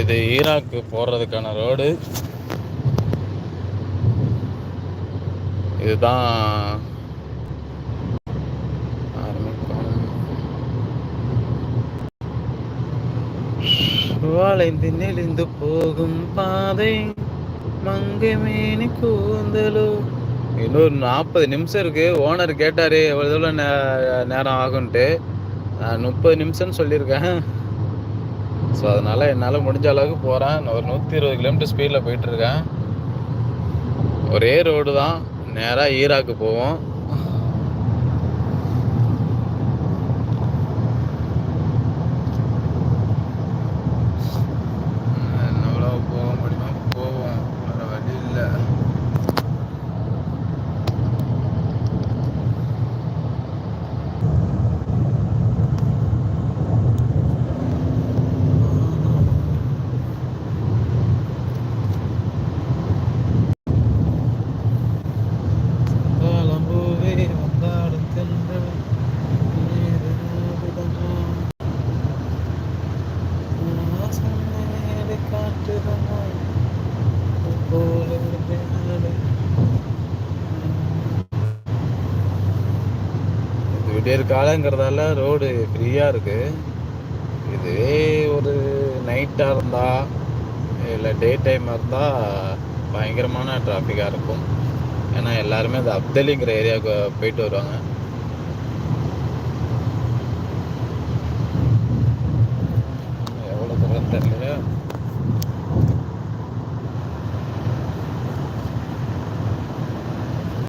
இது ஈராக்கு போகிறதுக்கான ரோடு. இதுதான். வளைந்து நெளிந்து போகும் பாதை மங்கமேனி கூந்தலோ. இன்னொரு நாற்பது நிமிஷம் இருக்கு. ஓனர் கேட்டாரு எவ்வளோ நேரம் ஆகும்ன்ட்டு. நான் முப்பது நிமிஷம்னு சொல்லியிருக்கேன். ஸோ அதனால் என்னால் முடிஞ்ச அளவுக்கு போகிறேன் ஒரு நூற்றி இருபது கிலோமீட்டர் ஸ்பீடில் போயிட்டுருக்கேன் ஒரே ரோடு தான். நேராக ஈராக்கு போவோம். இது காலங்கிறதால ரோடு ஃப்ரீயாக இருக்குது இதுவே ஒரு நைட்டாக இருந்தால் இல்லை டே டைமாக இருந்தால் பயங்கரமான டிராஃபிக்காக இருக்கும். ஏன்னா எல்லாருமே அந்த அப்தலிங்கிற ஏரியாவுக்கு போயிட்டு வருவாங்க. எவ்வளோ தூரம் தெரியல